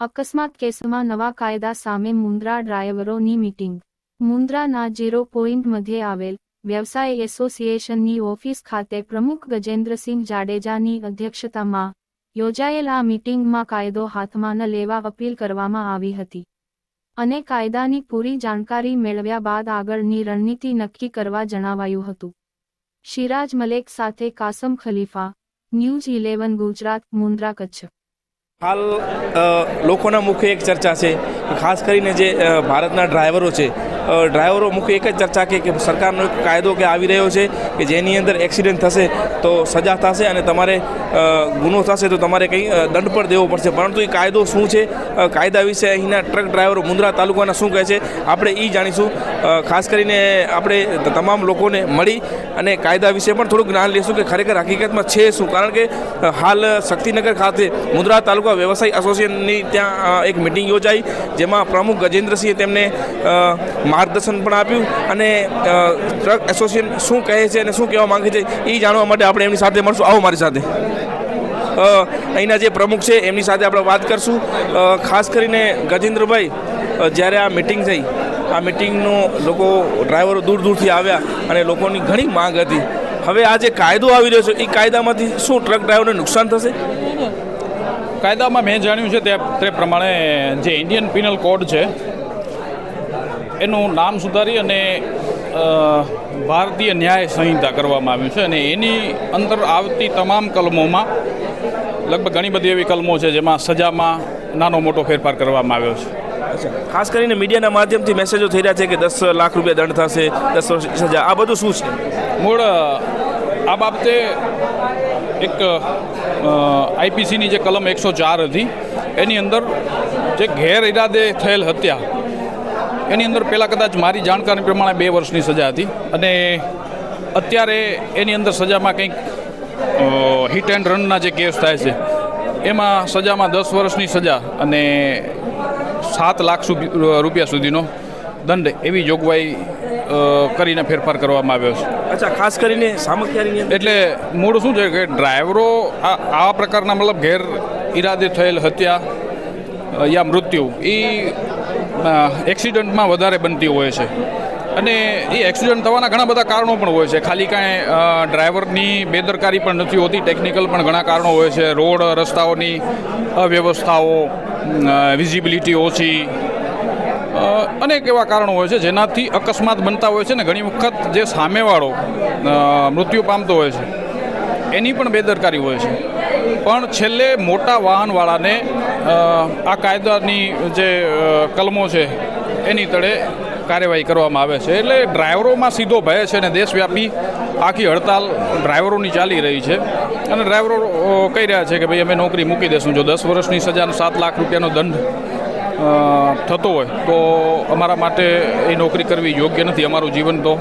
અકસ્માત કેસમાં નવા કાયદા સામે મુન્દ્રા ડ્રાઈવરોની મીટિંગ. મુન્દ્રાના ઝીરો પોઈન્ટ મધ્યે આવેલ વ્યવસાય એસોસિએશનની ઓફિસ ખાતે પ્રમુખ ગજેન્દ્રસિંહ જાડેજાની અધ્યક્ષતામાં યોજાયેલ આ મીટિંગમાં કાયદો હાથમાં ન લેવા અપીલ કરવામાં આવી હતી. અને કાયદાની પૂરી જાણકારી મેળવ્યા બાદ આગળની રણનીતિ નક્કી કરવા જણાવાયું હતું. શિરાજ મલેક સાથે કાસમ ખલીફા, ન્યૂઝ ઇલેવન, ગુજરાત, મુન્દ્રા, કચ્છ. હાલ લોકોના મુખ્ય એક ચર્ચા છે ખાસ કરીને જે ભારતના ડ્રાઈવરો છે ડ્રાઈવરો મુખ્ય એક જ ચર્ચા કે સરકારનો એક કાયદો કે આવી રહ્યો છે કે જેની અંદર એક્સિડન્ટ થશે તો સજા થશે અને તમારે ગુનો થશે તો તમારે કંઈ દંડ પણ દેવો પડશે. પરંતુ એ કાયદો શું છે? કાયદા વિશે અહીંના ટ્રક ડ્રાઈવરો મુન્દ્રા તાલુકાના શું કહે છે? આપણે એ જાણીશું. ખાસ કરીને આપણે તમામ લોકોને મળી અને કાયદા વિશે પણ થોડું જ્ઞાન લેશું કે ખરેખર હકીકતમાં છે શું? કારણ કે હાલ શક્તિનગર ખાતે મુન્દ્રા તાલુકા વ્યવસાય એસોસિએશનની ત્યાં એક મિટિંગ યોજાઈ, જેમાં પ્રમુખ ગજેન્દ્રસિંહે તેમને માર્ગદર્શન પણ આપ્યું અને ટ્રક એસોસિએશન શું કહે છે અને શું કહેવા માંગે છે એ જાણવા માટે આપણે એમની સાથે મળશું. આવો મારી સાથે. અહીંના જે પ્રમુખ છે એમની સાથે આપણે વાત કરશું. ખાસ કરીને ગજેન્દ્રભાઈ જ્યારે આ મિટિંગ થઈ, આ મિટિંગનો લોકો ડ્રાઈવરો દૂર દૂરથી આવ્યા અને લોકોની ઘણી માંગ હતી. હવે આ જે કાયદો આવી રહ્યો છે એ કાયદામાંથી શું ટ્રક ડ્રાઈવરને નુકસાન થશે? કાયદામાં મેં જાણ્યું છે તે પ્રમાણે જે ઇન્ડિયન પિનલ કોડ છે એનું નામ સુધારી અને ભારતીય ન્યાય સંહિતા કરવામાં આવ્યું છે અને એની અંદર આવતી તમામ કલમોમાં લગભગ ઘણી બધી એવી કલમો છે જેમાં સજામાં નાનો મોટો ફેરફાર કરવામાં આવ્યો છે. ખાસ કરીને મીડિયાના માધ્યમથી મેસેજો થઈ રહ્યા છે કે દસ લાખ રૂપિયા દંડ થશે દસ વર્ષ સજા. આ બધું શું છે? મૂળ આ બાબતે એક આઈપીસીની જે કલમ એકસો ચાર હતી એની અંદર જે ગેર ઇરાદે થયેલ હત્યા એની અંદર પહેલાં કદાચ મારી જાણકારી પ્રમાણે બે વર્ષની સજા હતી. અને અત્યારે એની અંદર સજામાં કંઈક હિટ એન્ડ રનના જે કેસ થાય છે એમાં સજામાં દસ વર્ષની સજા અને સાત લાખ રૂપિયા સુધીનો દંડ એવી જોગવાઈ કરીને ફેરફાર કરવામાં આવ્યો છે. અચ્છા ખાસ કરીને સામખિયારીની એટલે મૂળ શું છે કે ડ્રાઈવરો આ આવા પ્રકારના મતલબ ગેર ઈરાદે થયેલ હત્યા યા મૃત્યુ એ એક્સિડન્ટમાં વધારે બનતી હોય છે. અને એ એક્સિડન્ટ થવાના ઘણા બધા કારણો પણ હોય છે. ખાલી કાંઈ ડ્રાઈવરની બેદરકારી પણ નથી હોતી, ટેકનિકલ પણ ઘણા કારણો હોય છે. રોડ, રસ્તાઓની અવ્યવસ્થાઓ વિઝિબિલિટી ઓછી અનેક એવા કારણો હોય છે, જેનાથી અકસ્માત બનતા હોય છે ને ઘણી વખત જે સામેવાળો મૃત્યુ પામતો હોય છે. એની પણ બેદરકારી હોય છે. પણ છેલ્લે મોટા વાહનવાળાને આ કાયદાની જે કલમો છે, એની તળે કાર્યવાહી કરવામાં આવે છે. એટલે ડ્રાઈવરોમાં સીધો ભય છે અને દેશવ્યાપી આખી હડતાલ ડ્રાઈવરોની ચાલી રહી છે. અને ડ્રાઈવરો કહી રહ્યા છે કે ભાઈ અમે નોકરી મૂકી દઈશું જો દસ વર્ષની સજાનો સાત લાખ રૂપિયાનો દંડ થતો હોય, તો અમારા માટે એ નોકરી કરવી યોગ્ય નથી. અમારું જીવન તો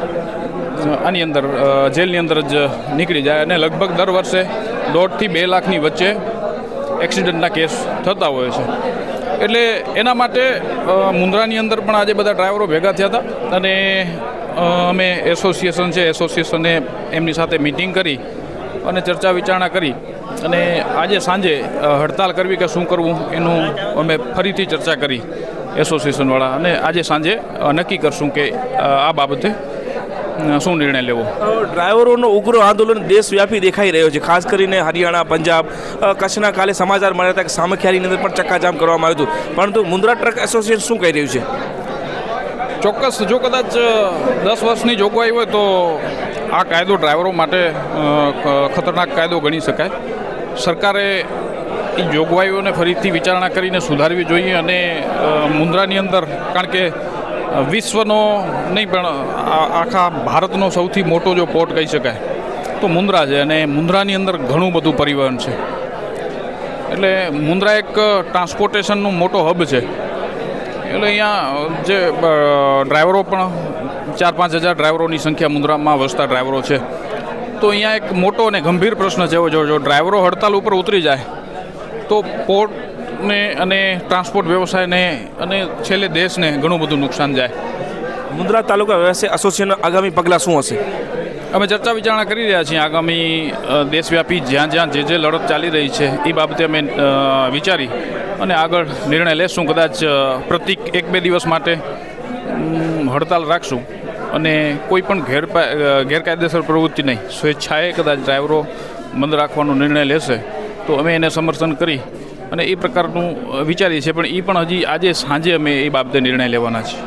આની અંદર જેલની અંદર જ નીકળી જાય. અને લગભગ દર વર્ષે દોઢથી બે લાખની વચ્ચે એક્સિડન્ટના કેસ થતા હોય છે. એટલે એના માટે મુંદ્રાની અંદર પણ આજે બધા ડ્રાઈવરો ભેગા થયા હતા અને અમે એસોસિએશન છે, એસોસિએશને એમની સાથે મિટિંગ કરી અને ચર્ચા વિચારણા કરી અને આજે સાંજે હડતાલ કરવી કે શું કરવું એનું અમે ફરીથી ચર્ચા કરી એસોસિએશનવાળા અને આજે સાંજે નક્કી કરશું કે આ બાબતે શું નિર્ણય લેવો? ડ્રાઈવરોનો ઉગ્ર આંદોલન દેશવ્યાપી દેખાઈ રહ્યો છે. ખાસ કરીને હરિયાણા પંજાબ કચ્છના કાલે સમાચાર મળ્યા હતા કે સામખિયારીની અંદર પણ ચક્કાજામ કરવામાં આવ્યું હતું. પરંતુ મુન્દ્રા ટ્રક એસોસિએશન શું કહી રહ્યું છે? ચોક્કસ જો કદાચ દસ વર્ષની જોગવાઈ હોય તો આ કાયદો ડ્રાઈવરો માટે ખતરનાક કાયદો ગણી શકાય. સરકારે એ જોગવાઈઓને ફરીથી વિચારણા કરીને સુધારવી જોઈએ અને મુન્દ્રાની અંદર કારણ કે વિશ્વનો નહીં, પણ આખા ભારતનો સૌથી મોટો જો પોર્ટ કહી શકાય, તો મુન્દ્રા છે. અને મુન્દ્રાની અંદર ઘણું બધું પરિવહન છે. એટલે મુન્દ્રા એક ટ્રાન્સપોર્ટેશનનું મોટો હબ છે. એટલે અહીંયા જે ડ્રાઈવરો પણ ચાર પાંચ હજાર ડ્રાઈવરોની સંખ્યા મુન્દ્રામાં વસતા ડ્રાઈવરો છે. તો અહીંયા એક મોટો અને ગંભીર પ્રશ્ન છે. જો જો ડ્રાઈવરો હડતાલ ઉપર ઉતરી જાય, તો પોર્ટને અને ટ્રાન્સપોર્ટ વ્યવસાયને અને છેલ્લે દેશને ઘણું બધું નુકસાન જાય. મુંદ્રા તાલુકા વ્યવસાય એસોસિએશનના આગામી પગલાં શું હશે? અમે ચર્ચા વિચારણા કરી રહ્યા છીએ. આગામી દેશવ્યાપી જ્યાં જ્યાં જે જે લડત ચાલી રહી છે એ બાબતે અમે વિચારી અને આગળ નિર્ણય લેશું. કદાચ પ્રતિક એક બે દિવસ માટે હડતાલ રાખશું અને કોઈ પણ ગેરપા ગેરકાયદેસર પ્રવૃત્તિ નહીં. સ્વેચ્છાએ કદાચ ડ્રાઈવરો બંધ રાખવાનો નિર્ણય લેશે તો અમે એને સમર્થન કરી અને એ પ્રકારનું વિચારીએ છીએ. પણ એ પણ હજી આજે સાંજે અમે એ બાબતે નિર્ણય લેવાના છીએ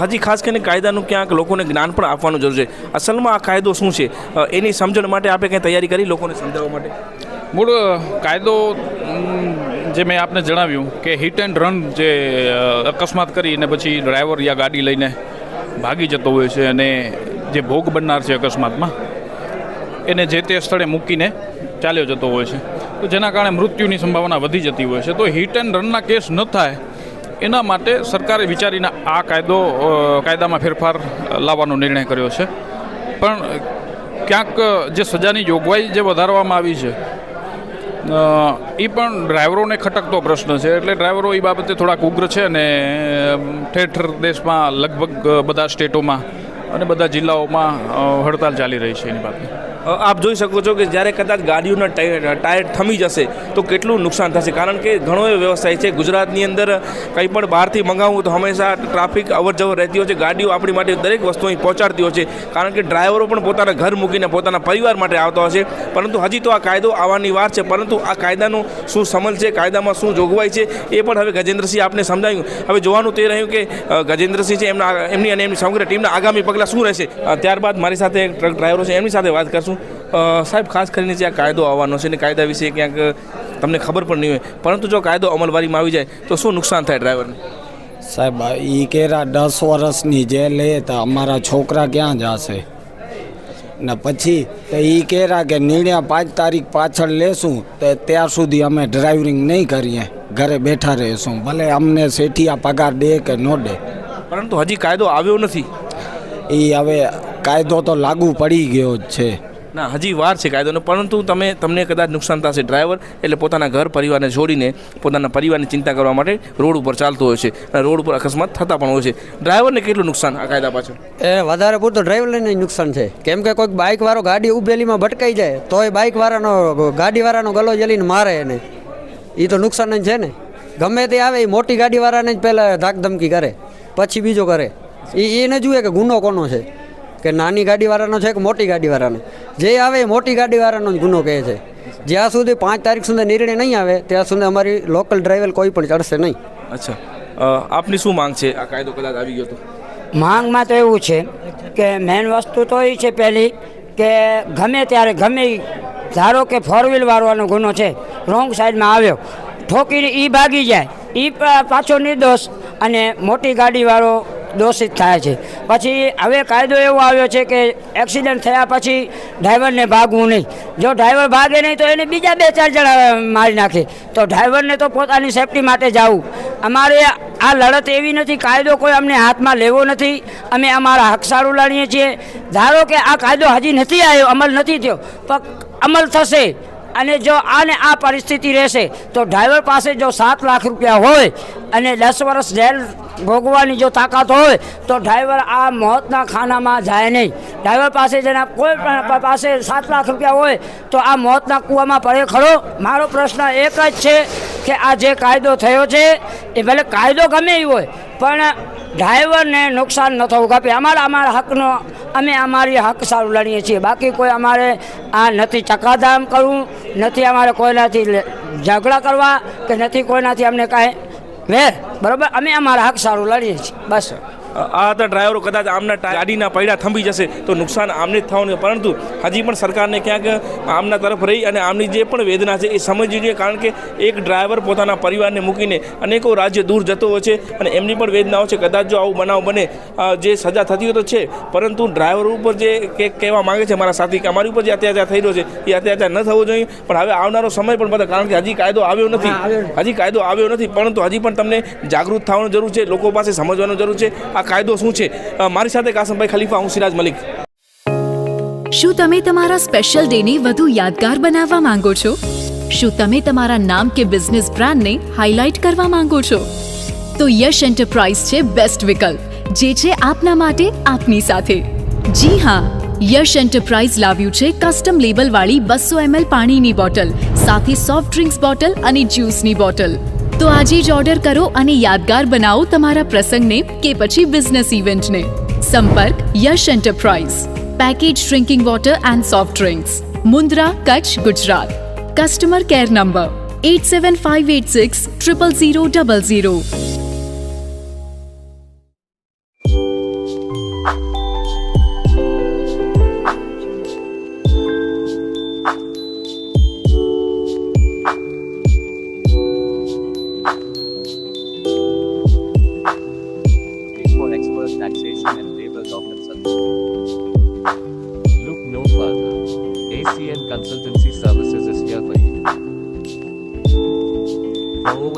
હજી ખાસ કરીને કાયદાનું ક્યાંક લોકોને જ્ઞાન પણ આપવાનું જરૂર છે. અસલમાં આ કાયદો શું છે? એની સમજણ માટે આપણે કંઈ તૈયારી કરી લોકોને સમજાવવા માટે? મૂળ કાયદો જે મેં આપને જણાવ્યું કે હિટ એન્ડ રન જે અકસ્માત કરી અને પછી ડ્રાઈવર યા ગાડી લઈને ભાગી જતો હોય છે અને જે ભોગ બનનાર છે અકસ્માતમાં એને જે તે સ્થળે મૂકીને ચાલ્યો જતો હોય છે. જેના કારણે મૃત્યુની સંભાવના વધી જતી હોય છે. તો હિટ એન્ડ રનના કેસ ન થાય, એના માટે સરકારે વિચારીને આ કાયદો કાયદામાં ફેરફાર લાવવાનો નિર્ણય કર્યો છે. પણ ક્યાંક જે સજાની જોગવાઈ જે વધારવામાં આવી છે એ પણ ડ્રાઈવરોને ખટકતો પ્રશ્ન છે. એટલે ડ્રાઈવરો એ બાબતે થોડાક ઉગ્ર છે અને ઠેર દેશમાં લગભગ બધા સ્ટેટોમાં અને બધા જિલ્લાઓમાં હડતાલ ચાલી રહી છે એની બાબતે. આપ જોઈ શકો છો કે જ્યારે કદાચ ગાડીઓના ટાયર થમી જશે તો કેટલું નુકસાન થશે. કારણ કે ઘણો એવો વ્યવસાય છે. ગુજરાતની અંદર કંઈ પણ બહારથી મંગાવવું તો હંમેશા ટ્રાફિક અવર જવર રહેતી હોય છે. ગાડીઓ આપણી માટે દરેક વસ્તુ અહીં પહોંચાડતી હોય છે. કારણ કે ડ્રાઈવરો પણ પોતાના ઘર મૂકીને પોતાના પરિવાર માટે આવતા હોય છે. પરંતુ હજી તો આ કાયદો આવવાની વાર છે. પરંતુ આ કાયદાનું શું સમલ છે? કાયદામાં શું જોગવાઈ છે? એ પણ હવે ગજેન્દ્રસિંહ આપને સમજાવ્યું હવે જોવાનું તે રહ્યું કે ગજેન્દ્રસિંહ છે એમના, એમની અને એમની સમગ્ર ટીમના આગામી પગલાં શું રહેશે? ત્યારબાદ મારી સાથે એક ટ્રક ડ્રાઈવરો છે. એમની સાથે વાત કરશું. અ, સાહેબ ખાસ કરીને જે આ કાયદો આવવાનો છે ને કાયદા વિશે ક્યાંક તમને ખબર પણ નહીં હોય પરંતુ જો કાયદો અમલવારીમાં આવી જાય તો શું નુકસાન થાય ડ્રાઈવરને? સાહેબ એ કેરા દસ વર્ષની જે લે તો અમારા છોકરા ક્યાં જશે? ને પછી તો એ કહેરા કે નિર્ણય પાંચ તારીખ પાછળ લેશું તો ત્યાં સુધી અમે ડ્રાઇવિંગ નહીં કરીએ ઘરે બેઠા રહીશું ભલે અમને શેઠિયા પગાર દે કે ન દે. પરંતુ હજી કાયદો આવ્યો નથી. એ હવે કાયદો તો લાગુ પડી ગયો જ છે. ના, હજી વાર છે કાયદોનો, પરંતુ તમે, તમને કદાચ નુકસાન થશે. ડ્રાઈવર એટલે પોતાના ઘર પરિવારને છોડીને પોતાના પરિવારની ચિંતા કરવા માટે રોડ ઉપર ચાલતો હોય છે. અને રોડ ઉપર અકસ્માત થતા પણ હોય છે. ડ્રાઈવરને કેટલું નુકસાન આ કાયદા પાછળ? એ, વધારે પૂરતો ડ્રાઈવરને નુકસાન છે. કેમ કે કોઈક બાઇકવાળો ગાડી ઉભેલીમાં ભટકાઈ જાય તો બાઇક વાળાનો ગાડીવાળાનો ગલો જલીને મારે એને. એ તો નુકસાન જ છે ને. ગમે તે આવે એ મોટી ગાડીવાળાને જ પહેલાં ધાકધમકી કરે, પછી બીજો કરે. એ એને જુએ કે ગુનો કોનો છે. કે નાની ગાડીવાળાનો છે કે મોટી ગાડીવાળાનો? જે આવે એ મોટી ગાડીવાળાનો જ ગુનો કહે છે. જ્યાં સુધી પાંચ તારીખ સુધી નિર્ણય નહીં આવે ત્યાં સુધી અમારી લોકલ ડ્રાઈવર કોઈ પણ ચડશે નહીં. અચ્છા. આપની શું માંગ છે? આ કાયદો કદાચ આવી ગયો તો. માંગમાં તો એવું છે કે મેન વસ્તુ તો એ છે પહેલી કે ગમે ત્યારે ગમે ધારો કે ફોર વ્હીલ વાળવાનો ગુનો છે રોંગ સાઈડમાં આવ્યો ઠોકીને એ ભાગી જાય એ પાછો નિર્દોષ અને મોટી ગાડીવાળો દોષિત થાય છે. પછી હવે કાયદો એવો આવ્યો છે કે એક્સિડન્ટ થયા પછી ડ્રાઈવરને ભાગવું નહીં. જો ડ્રાઈવર ભાગે નહીં તો એને બીજા બે ચાર જણા મારી નાખે. તો ડ્રાઈવરને તો પોતાની સેફટી માટે જવું અમારે આ લડત એવી નથી, કાયદો કોઈ અમને હાથમાં લેવો નથી. અમે અમારા હક સારું લાણીએ છીએ. ધારો કે આ કાયદો હજી નથી આવ્યો, અમલ નથી થયો પણ અમલ થશે. અને જો આને આ પરિસ્થિતિ રહેશે, તો ડ્રાઈવર પાસે જો સાત લાખ રૂપિયા હોય અને દસ વર્ષ જેલ ભોગવાની જો તાકાત હોય, તો ડ્રાઈવર આ મોતના ખાનામાં જાય નહીં. ડ્રાઈવર પાસે જેના કોઈ પાસે સાત લાખ રૂપિયા હોય, તો આ મોતના કૂવામાં પડે ખરો મારો પ્રશ્ન એક જ છે કે આ જે કાયદો થયો છે, એ ભલે કાયદો ગમે એ હોય, પણ ડ્રાઈવરને નુકસાન ન થવું. કાપે અમારા અમારા હકનો, અમે અમારી હક સારું લડીએ છીએ. બાકી કોઈ અમારે આ નથી ચકાધામ કરવું, નથી અમારે કોઈનાથી ઝઘડા કરવા કે નથી કોઈનાથી અમને કાંઈ વેર. બરાબર? અમે અમારા હક સારું લડીએ છીએ. બસ. આ હતા ડ્રાઈવરો કદાચ આમના ગાડીના પૈડા થંભી જશે તો નુકસાન આમને જ થવાનું પરંતુ હજી પણ સરકારને ક્યાંક આમના તરફ રહી અને આમની જે પણ વેદના છે એ સમજવી જોઈએ. કારણ કે એક ડ્રાઈવર પોતાના પરિવારને મૂકીને અનેકો રાજ્ય દૂર જતો હોય છે અને એમની પણ વેદનાઓ છે. કદાચ જો આવું બનાવ બને જે સજા થતી હોય તો છે. પરંતુ ડ્રાઈવર ઉપર જે કે કહેવા માંગે છે મારા સાથી કે અમારી ઉપર જે અત્યાચાર થઈ રહ્યો છે એ અત્યાચાર ન થવો જોઈએ. પણ હવે આવનારો સમય પણ બધા કારણ કે હજી કાયદો આવ્યો નથી. હજી કાયદો આવ્યો નથી પરંતુ હજી પણ તમને જાગૃત થવાની જરૂર છે લોકો પાસે સમજવાની જરૂર છે. આ કાયદો શું છે? મારી સાથે કાસમભાઈ ખલીફા, હું સિરાજ મલિક. શું તમે તમારા સ્પેશિયલ ડેને વધુ યાદગાર બનાવવા માંગો છો? શું તમે તમારા નામ કે બિઝનેસ બ્રાન્ડને હાઇલાઇટ કરવા માંગો છો? તો યશ એન્ટરપ્રાઇઝ છે બેસ્ટ વિકલ્પ, જે છે આપના માટે આપની સાથે. જી હા, યશ એન્ટરપ્રાઇઝ લાવ્યું છે કસ્ટમ લેબલવાળી બસો એમએલ પાણીની બોટલ સાથે સોફ્ટ ડ્રિંક્સ બોટલ અને જ્યુસની બોટલ તો આજે જ ઓર્ડર કરો અને યાદગાર બનાવો તમારા પ્રસંગને કે પછી બિઝનેસ ઇવેન્ટને સંપર્ક Yash enterprise package drinking water and soft drinks Mundra Kutch Gujarat customer care number eight seven five eight six triple zero double zero